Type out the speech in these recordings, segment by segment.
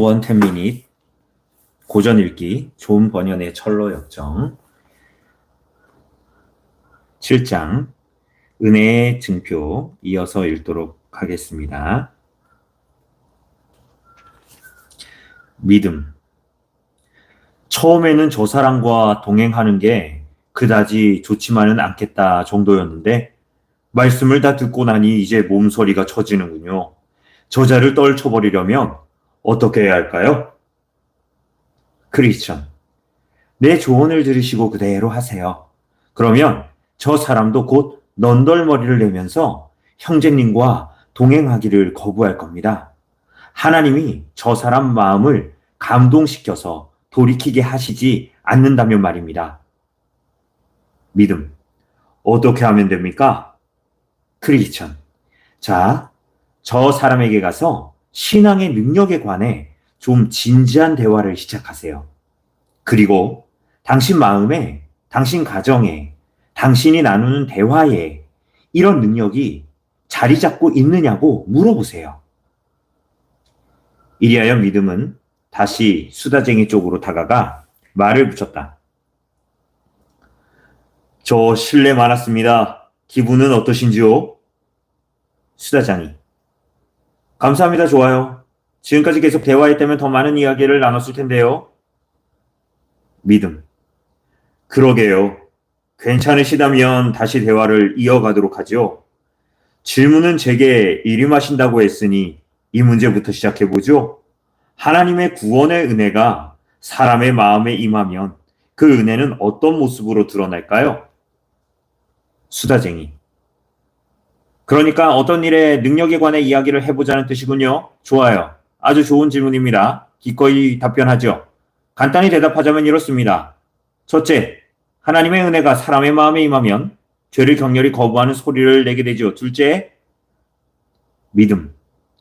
원 텐미닛 고전 읽기 좋은 번연의 철로 역정 7장 은혜의 증표 이어서 읽도록 하겠습니다. 믿음 처음에는 저 사람과 동행하는 게 그다지 좋지만은 않겠다 정도였는데 말씀을 다 듣고 나니 이제 몸소리가 처지는군요. 저자를 떨쳐버리려면 어떻게 해야 할까요? 크리스천. 내 조언을 들으시고 그대로 하세요. 그러면 저 사람도 곧 넌덜머리를 내면서 형제님과 동행하기를 거부할 겁니다. 하나님이 저 사람 마음을 감동시켜서 돌이키게 하시지 않는다면 말입니다. 믿음. 어떻게 하면 됩니까? 크리스천. 자, 저 사람에게 가서 신앙의 능력에 관해 좀 진지한 대화를 시작하세요. 그리고 당신 마음에, 당신 가정에, 당신이 나누는 대화에 이런 능력이 자리 잡고 있느냐고 물어보세요. 이리하여 믿음은 다시 수다쟁이 쪽으로 다가가 말을 붙였다. 저 실례 많았습니다. 기분은 어떠신지요? 수다장이. 감사합니다. 좋아요. 지금까지 계속 대화했다면 더 많은 이야기를 나눴을 텐데요. 믿음. 그러게요. 괜찮으시다면 다시 대화를 이어가도록 하죠. 질문은 제게 일임하신다고 했으니 이 문제부터 시작해보죠. 하나님의 구원의 은혜가 사람의 마음에 임하면 그 은혜는 어떤 모습으로 드러날까요? 수다쟁이. 그러니까 어떤 일에 능력에 관해 이야기를 해보자는 뜻이군요. 좋아요. 아주 좋은 질문입니다. 기꺼이 답변하죠. 간단히 대답하자면 이렇습니다. 첫째, 하나님의 은혜가 사람의 마음에 임하면 죄를 격렬히 거부하는 소리를 내게 되죠. 둘째, 믿음.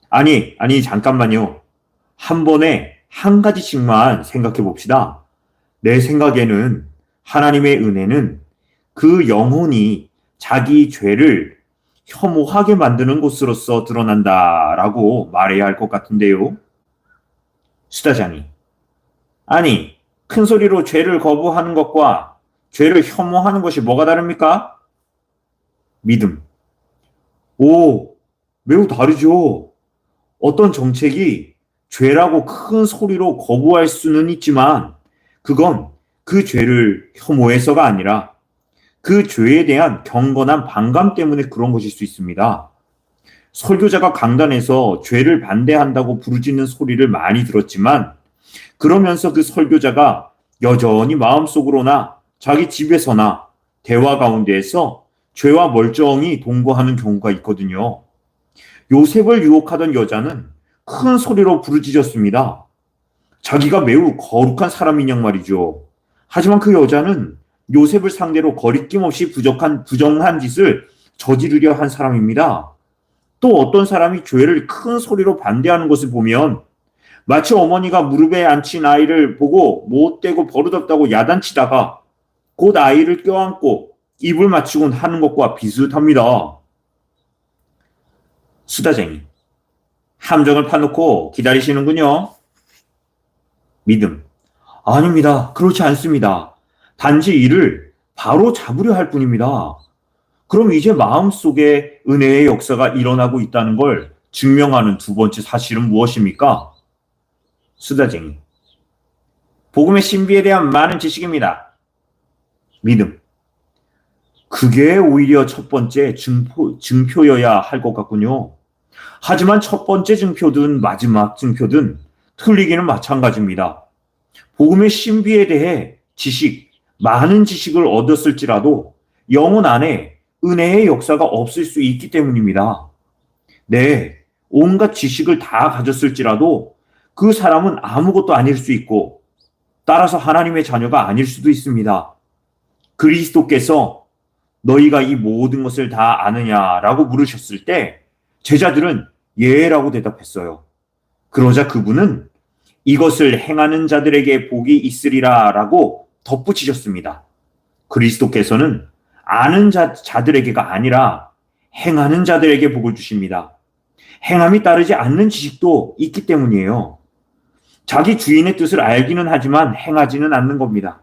아니, 아니, 잠깐만요. 한 번에 한 가지씩만 생각해 봅시다. 내 생각에는 하나님의 은혜는 그 영혼이 자기 죄를 혐오하게 만드는 곳으로서 드러난다라고 말해야 할 것 같은데요. 수다장이. 아니, 큰 소리로 죄를 거부하는 것과 죄를 혐오하는 것이 뭐가 다릅니까? 믿음. 오, 매우 다르죠. 어떤 정책이 죄라고 큰 소리로 거부할 수는 있지만 그건 그 죄를 혐오해서가 아니라 그 죄에 대한 경건한 반감 때문에 그런 것일 수 있습니다. 설교자가 강단에서 죄를 반대한다고 부르짖는 소리를 많이 들었지만 그러면서 그 설교자가 여전히 마음속으로나 자기 집에서나 대화 가운데에서 죄와 멀쩡히 동거하는 경우가 있거든요. 요셉을 유혹하던 여자는 큰 소리로 부르짖었습니다. 자기가 매우 거룩한 사람인 양 말이죠. 하지만 그 여자는 요셉을 상대로 거리낌 없이 부족한 부정한 짓을 저지르려 한 사람입니다. 또 어떤 사람이 죄를 큰 소리로 반대하는 것을 보면 마치 어머니가 무릎에 앉힌 아이를 보고 못되고 버릇없다고 야단치다가 곧 아이를 껴안고 입을 맞추곤 하는 것과 비슷합니다. 수다쟁이. 함정을 파놓고 기다리시는군요. 믿음. 아닙니다. 그렇지 않습니다. 단지 이를 바로 잡으려 할 뿐입니다. 그럼 이제 마음속에 은혜의 역사가 일어나고 있다는 걸 증명하는 두 번째 사실은 무엇입니까? 수다쟁이. 복음의 신비에 대한 많은 지식입니다. 믿음. 그게 오히려 첫 번째 증표, 증표여야 할 것 같군요. 하지만 첫 번째 증표든 마지막 증표든 틀리기는 마찬가지입니다. 복음의 신비에 대해 지식, 많은 지식을 얻었을지라도 영혼 안에 은혜의 역사가 없을 수 있기 때문입니다. 네, 온갖 지식을 다 가졌을지라도 그 사람은 아무것도 아닐 수 있고 따라서 하나님의 자녀가 아닐 수도 있습니다. 그리스도께서 너희가 이 모든 것을 다 아느냐라고 물으셨을 때 제자들은 예라고 대답했어요. 그러자 그분은 이것을 행하는 자들에게 복이 있으리라라고 덧붙이셨습니다. 그리스도께서는 아는 자, 자들에게가 아니라 행하는 자들에게 복을 주십니다. 행함이 따르지 않는 지식도 있기 때문이에요. 자기 주인의 뜻을 알기는 하지만 행하지는 않는 겁니다.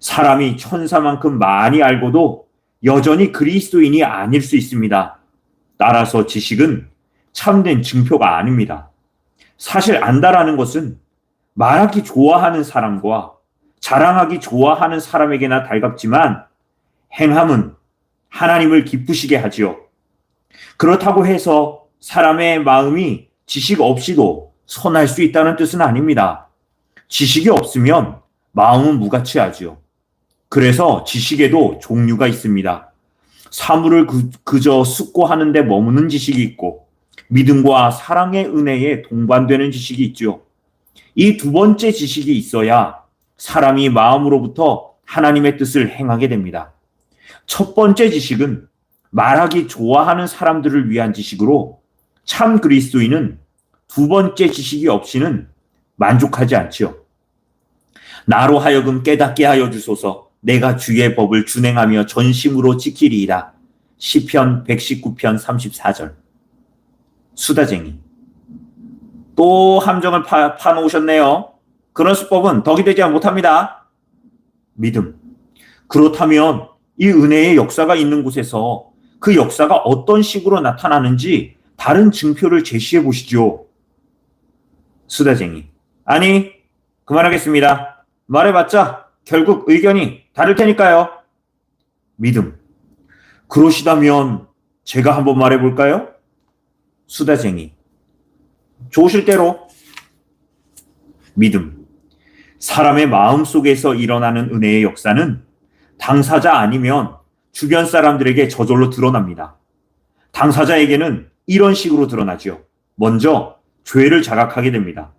사람이 천사만큼 많이 알고도 여전히 그리스도인이 아닐 수 있습니다. 따라서 지식은 참된 증표가 아닙니다. 사실 안다라는 것은 말하기 좋아하는 사람과 자랑하기 좋아하는 사람에게나 달갑지만 행함은 하나님을 기쁘시게 하지요. 그렇다고 해서 사람의 마음이 지식 없이도 선할 수 있다는 뜻은 아닙니다. 지식이 없으면 마음은 무가치하지요. 그래서 지식에도 종류가 있습니다. 사물을 그, 저 숙고하는데 머무는 지식이 있고 믿음과 사랑의 은혜에 동반되는 지식이 있죠. 이 두 번째 지식이 있어야 사람이 마음으로부터 하나님의 뜻을 행하게 됩니다. 첫 번째 지식은 말하기 좋아하는 사람들을 위한 지식으로 참 그리스도인은 두 번째 지식이 없이는 만족하지 않지요. 나로 하여금 깨닫게 하여 주소서 내가 주의 법을 준행하며 전심으로 지키리이다. 시편 119편 34절. 수다쟁이. 또 함정을 파, 파놓으셨네요. 그런 수법은 덕이 되지 못합니다. 믿음. 그렇다면 이 은혜의 역사가 있는 곳에서 그 역사가 어떤 식으로 나타나는지 다른 증표를 제시해 보시죠. 수다쟁이. 아니, 그만하겠습니다. 말해봤자 결국 의견이 다를 테니까요. 믿음. 그러시다면 제가 한번 말해볼까요? 수다쟁이. 좋으실 대로. 믿음. 사람의 마음 속에서 일어나는 은혜의 역사는 당사자 아니면 주변 사람들에게 저절로 드러납니다. 당사자에게는 이런 식으로 드러나죠. 먼저 죄를 자각하게 됩니다.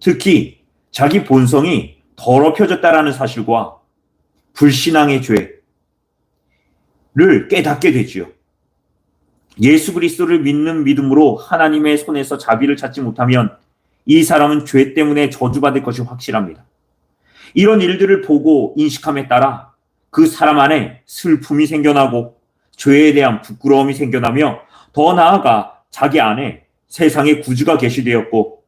특히 자기 본성이 더럽혀졌다라는 사실과 불신앙의 죄를 깨닫게 되지요. 예수 그리스도를 믿는 믿음으로 하나님의 손에서 자비를 찾지 못하면 이 사람은 죄 때문에 저주받을 것이 확실합니다. 이런 일들을 보고 인식함에 따라 그 사람 안에 슬픔이 생겨나고 죄에 대한 부끄러움이 생겨나며 더 나아가 자기 안에 세상의 구주가 계시되었고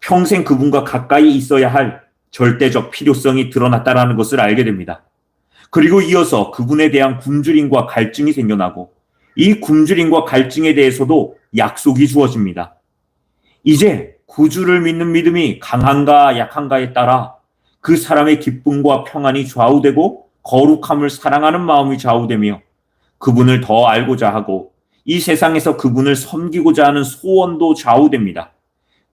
평생 그분과 가까이 있어야 할 절대적 필요성이 드러났다라는 것을 알게 됩니다. 그리고 이어서 그분에 대한 굶주림과 갈증이 생겨나고 이 굶주림과 갈증에 대해서도 약속이 주어집니다. 이제 구주를 믿는 믿음이 강한가 약한가에 따라 그 사람의 기쁨과 평안이 좌우되고 거룩함을 사랑하는 마음이 좌우되며 그분을 더 알고자 하고 이 세상에서 그분을 섬기고자 하는 소원도 좌우됩니다.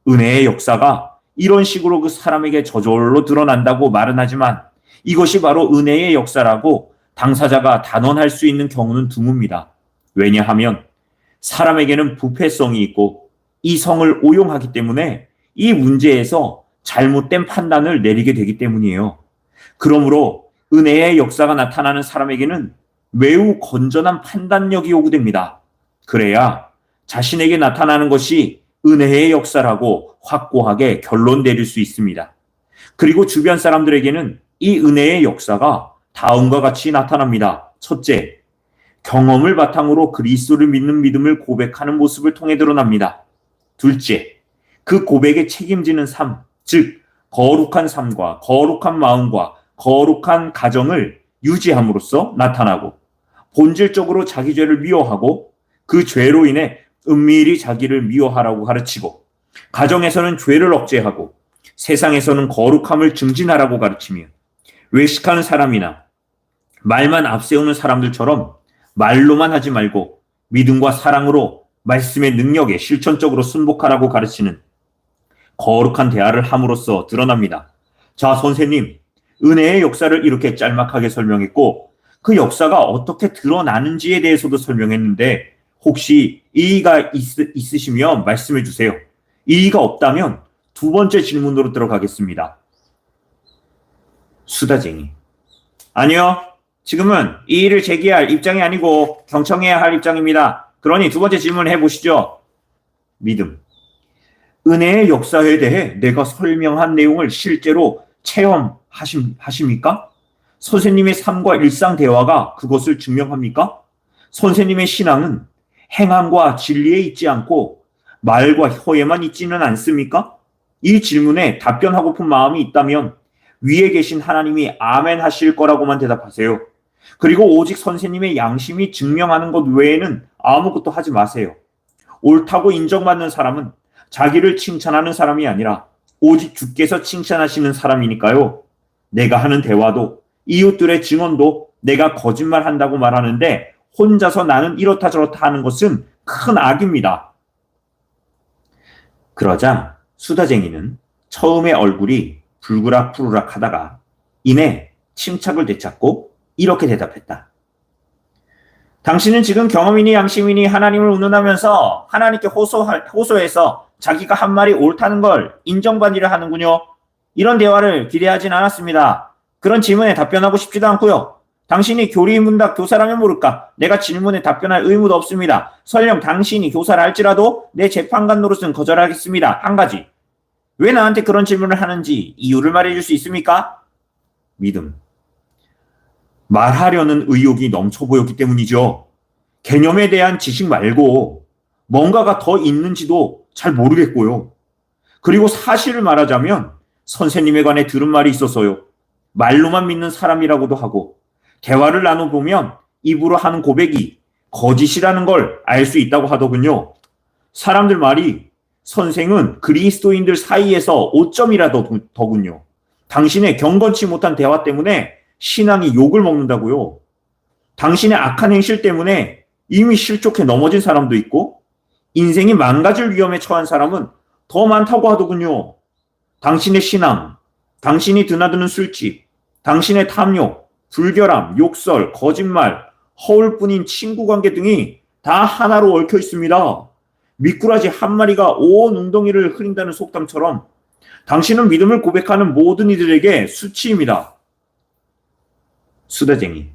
은혜의 역사가 이런 식으로 그 사람에게 저절로 드러난다고 말은 하지만 이것이 바로 은혜의 역사라고 당사자가 단언할 수 있는 경우는 드뭅니다. 왜냐하면 사람에게는 부패성이 있고 이성을 오용하기 때문에 이 문제에서 잘못된 판단을 내리게 되기 때문이에요. 그러므로 은혜의 역사가 나타나는 사람에게는 매우 건전한 판단력이 요구됩니다. 그래야 자신에게 나타나는 것이 은혜의 역사라고 확고하게 결론 내릴 수 있습니다. 그리고 주변 사람들에게는 이 은혜의 역사가 다음과 같이 나타납니다. 첫째, 경험을 바탕으로 그리스도를 믿는 믿음을 고백하는 모습을 통해 드러납니다. 둘째, 그 고백에 책임지는 삶, 즉 거룩한 삶과 거룩한 마음과 거룩한 가정을 유지함으로써 나타나고 본질적으로 자기 죄를 미워하고 그 죄로 인해 은밀히 자기를 미워하라고 가르치고 가정에서는 죄를 억제하고 세상에서는 거룩함을 증진하라고 가르치며 외식하는 사람이나 말만 앞세우는 사람들처럼 말로만 하지 말고 믿음과 사랑으로 말씀의 능력에 실천적으로 순복하라고 가르치는 거룩한 대화를 함으로써 드러납니다. 자, 선생님, 은혜의 역사를 이렇게 짤막하게 설명했고 그 역사가 어떻게 드러나는지에 대해서도 설명했는데 혹시 이의가 있, 있으시면 말씀해 주세요. 이의가 없다면 두 번째 질문으로 들어가겠습니다. 수다쟁이. 아니요. 지금은 이의를 제기할 입장이 아니고 경청해야 할 입장입니다. 그러니 두 번째 질문 해보시죠. 믿음. 은혜의 역사에 대해 내가 설명한 내용을 실제로 체험하십니까? 선생님의 삶과 일상 대화가 그것을 증명합니까? 선생님의 신앙은 행함과 진리에 있지 않고 말과 혀에만 있지는 않습니까? 이 질문에 답변하고픈 마음이 있다면 위에 계신 하나님이 아멘 하실 거라고만 대답하세요. 그리고 오직 선생님의 양심이 증명하는 것 외에는 아무것도 하지 마세요. 옳다고 인정받는 사람은 자기를 칭찬하는 사람이 아니라 오직 주께서 칭찬하시는 사람이니까요. 내가 하는 대화도 이웃들의 증언도 내가 거짓말 한다고 말하는데 혼자서 나는 이렇다 저렇다 하는 것은 큰 악입니다. 그러자 수다쟁이는 처음에 얼굴이 불그락푸르락 하다가 이내 침착을 되찾고 이렇게 대답했다. 당신은 지금 경험이니 양심이니 하나님을 운운하면서 하나님께 호소, 호소해서 자기가 한 말이 옳다는 걸 인정받으려 하는군요. 이런 대화를 기대하진 않았습니다. 그런 질문에 답변하고 싶지도 않고요. 당신이 교리 문답 교사라면 모를까? 내가 질문에 답변할 의무도 없습니다. 설령 당신이 교사를 할지라도 내 재판관 노릇은 거절하겠습니다. 한 가지. 왜 나한테 그런 질문을 하는지 이유를 말해줄 수 있습니까? 믿음. 말하려는 의욕이 넘쳐 보였기 때문이죠. 개념에 대한 지식 말고 뭔가가 더 있는지도 잘 모르겠고요. 그리고 사실을 말하자면 선생님에 관해 들은 말이 있어서요. 말로만 믿는 사람이라고도 하고 대화를 나눠보면 입으로 하는 고백이 거짓이라는 걸 알 수 있다고 하더군요. 사람들 말이 선생은 그리스도인들 사이에서 5점이라도 더군요. 당신의 경건치 못한 대화 때문에 신앙이 욕을 먹는다고요. 당신의 악한 행실 때문에 이미 실족해 넘어진 사람도 있고 인생이 망가질 위험에 처한 사람은 더 많다고 하더군요. 당신의 신앙, 당신이 드나드는 술집, 당신의 탐욕, 불결함, 욕설, 거짓말, 허울뿐인 친구 관계 등이 다 하나로 얽혀 있습니다. 미꾸라지 한 마리가 온 웅덩이를 흐린다는 속담처럼 당신은 믿음을 고백하는 모든 이들에게 수치입니다. 수다쟁이.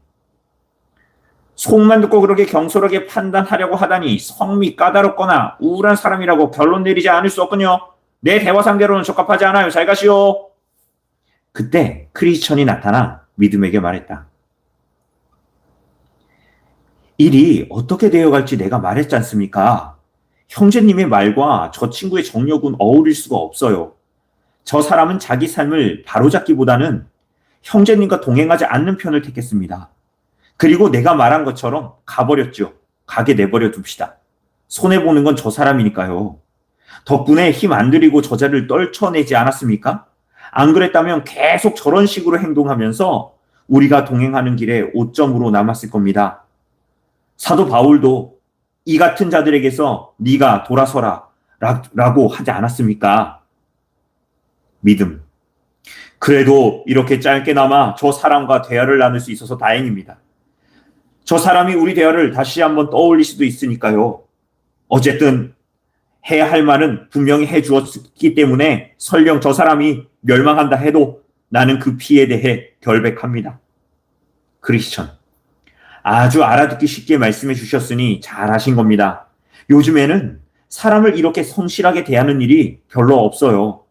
속만 듣고 그렇게 경솔하게 판단하려고 하다니 성미 까다롭거나 우울한 사람이라고 결론 내리지 않을 수 없군요. 내 대화 상대로는 적합하지 않아요. 잘 가시오. 그때 크리스천이 나타나 믿음에게 말했다. 일이 어떻게 되어갈지 내가 말했지 않습니까? 형제님의 말과 저 친구의 정력은 어울릴 수가 없어요. 저 사람은 자기 삶을 바로잡기보다는 형제님과 동행하지 않는 편을 택했습니다. 그리고 내가 말한 것처럼 가버렸죠. 가게 내버려 둡시다. 손해보는 건 저 사람이니까요. 덕분에 힘 안 들이고 저자를 떨쳐내지 않았습니까? 안 그랬다면 계속 저런 식으로 행동하면서 우리가 동행하는 길에 오점으로 남았을 겁니다. 사도 바울도 이 같은 자들에게서 네가 돌아서라 라고 하지 않았습니까? 믿음. 그래도 이렇게 짧게나마 저 사람과 대화를 나눌 수 있어서 다행입니다. 저 사람이 우리 대화를 다시 한번 떠올릴 수도 있으니까요. 어쨌든 해야 할 말은 분명히 해 주었기 때문에 설령 저 사람이 멸망한다 해도 나는 그 피에 대해 결백합니다. 크리스천. 아주 알아듣기 쉽게 말씀해 주셨으니 잘 하신 겁니다. 요즘에는 사람을 이렇게 성실하게 대하는 일이 별로 없어요.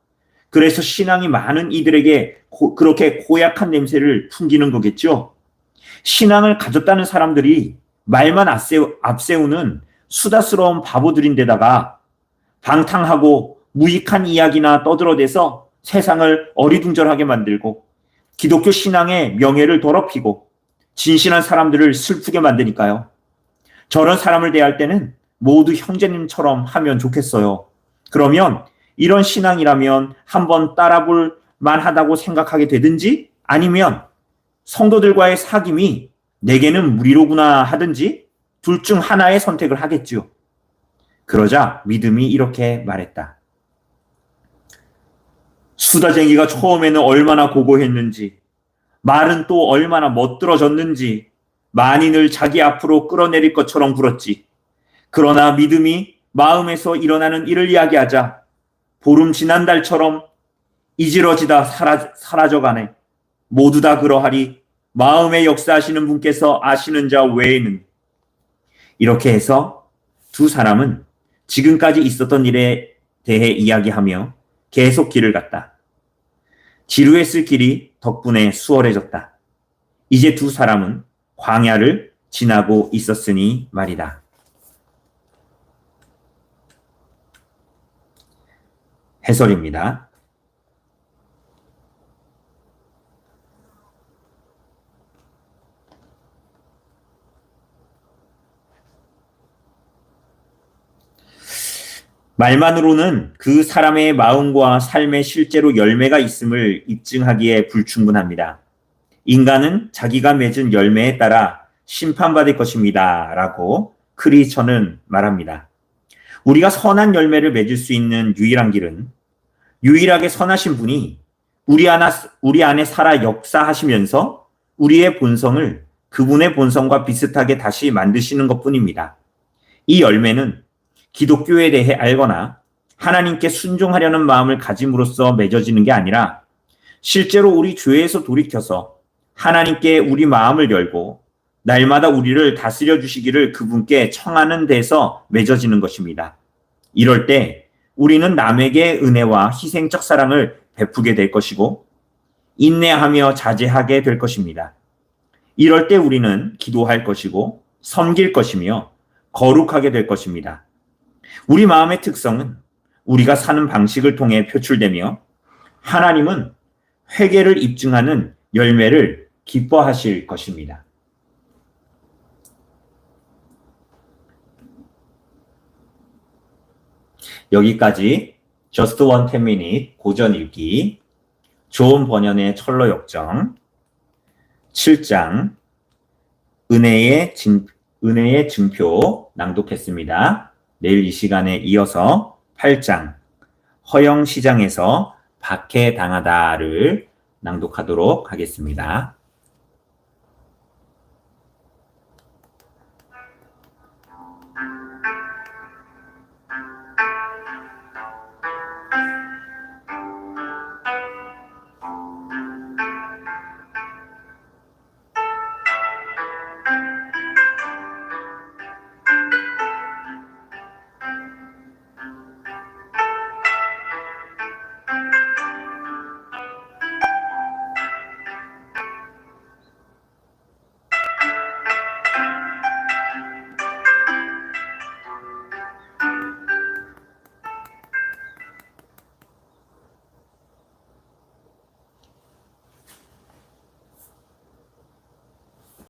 그래서 신앙이 많은 이들에게 고, 그렇게 고약한 냄새를 풍기는 거겠죠. 신앙을 가졌다는 사람들이 말만 앞세우, 앞세우는 수다스러운 바보들인데다가 방탕하고 무익한 이야기나 떠들어대서 세상을 어리둥절하게 만들고 기독교 신앙의 명예를 더럽히고 진실한 사람들을 슬프게 만드니까요. 저런 사람을 대할 때는 모두 형제님처럼 하면 좋겠어요. 그러면 이런 신앙이라면 한번 따라볼 만하다고 생각하게 되든지 아니면 성도들과의 사귐이 내게는 무리로구나 하든지 둘 중 하나의 선택을 하겠지요. 그러자 믿음이 이렇게 말했다. 수다쟁이가 처음에는 얼마나 고고했는지, 말은 또 얼마나 멋들어졌는지, 만인을 자기 앞으로 끌어내릴 것처럼 굴었지. 그러나 믿음이 마음에서 일어나는 일을 이야기하자 보름 지난 달처럼 이지러지다 사라, 사라져가네. 모두 다 그러하리 마음의 역사하시는 분께서 아시는 자 외에는 이렇게 해서 두 사람은 지금까지 있었던 일에 대해 이야기하며 계속 길을 갔다. 지루했을 길이 덕분에 수월해졌다. 이제 두 사람은 광야를 지나고 있었으니 말이다. 해설입니다. 말만으로는 그 사람의 마음과 삶에 실제로 열매가 있음을 입증하기에 불충분합니다. 인간은 자기가 맺은 열매에 따라 심판받을 것입니다. 라고 크리처는 말합니다. 우리가 선한 열매를 맺을 수 있는 유일한 길은 유일하게 선하신 분이 우리 안에, 우리 안에 살아 역사하시면서 우리의 본성을 그분의 본성과 비슷하게 다시 만드시는 것 뿐입니다. 이 열매는 기독교에 대해 알거나 하나님께 순종하려는 마음을 가짐으로써 맺어지는 게 아니라 실제로 우리 죄에서 돌이켜서 하나님께 우리 마음을 열고 날마다 우리를 다스려 주시기를 그분께 청하는 데서 맺어지는 것입니다. 이럴 때 우리는 남에게 은혜와 희생적 사랑을 베푸게 될 것이고 인내하며 자제하게 될 것입니다. 이럴 때 우리는 기도할 것이고 섬길 것이며 거룩하게 될 것입니다. 우리 마음의 특성은 우리가 사는 방식을 통해 표출되며 하나님은 회개를 입증하는 열매를 기뻐하실 것입니다. 여기까지 Just One Ten Minute 고전 읽기 좋은 번연의 철로 역정 7장 은혜의 진, 은혜의 증표 낭독했습니다. 내일 이 시간에 이어서 8장 허영 시장에서 박해당하다를 낭독하도록 하겠습니다.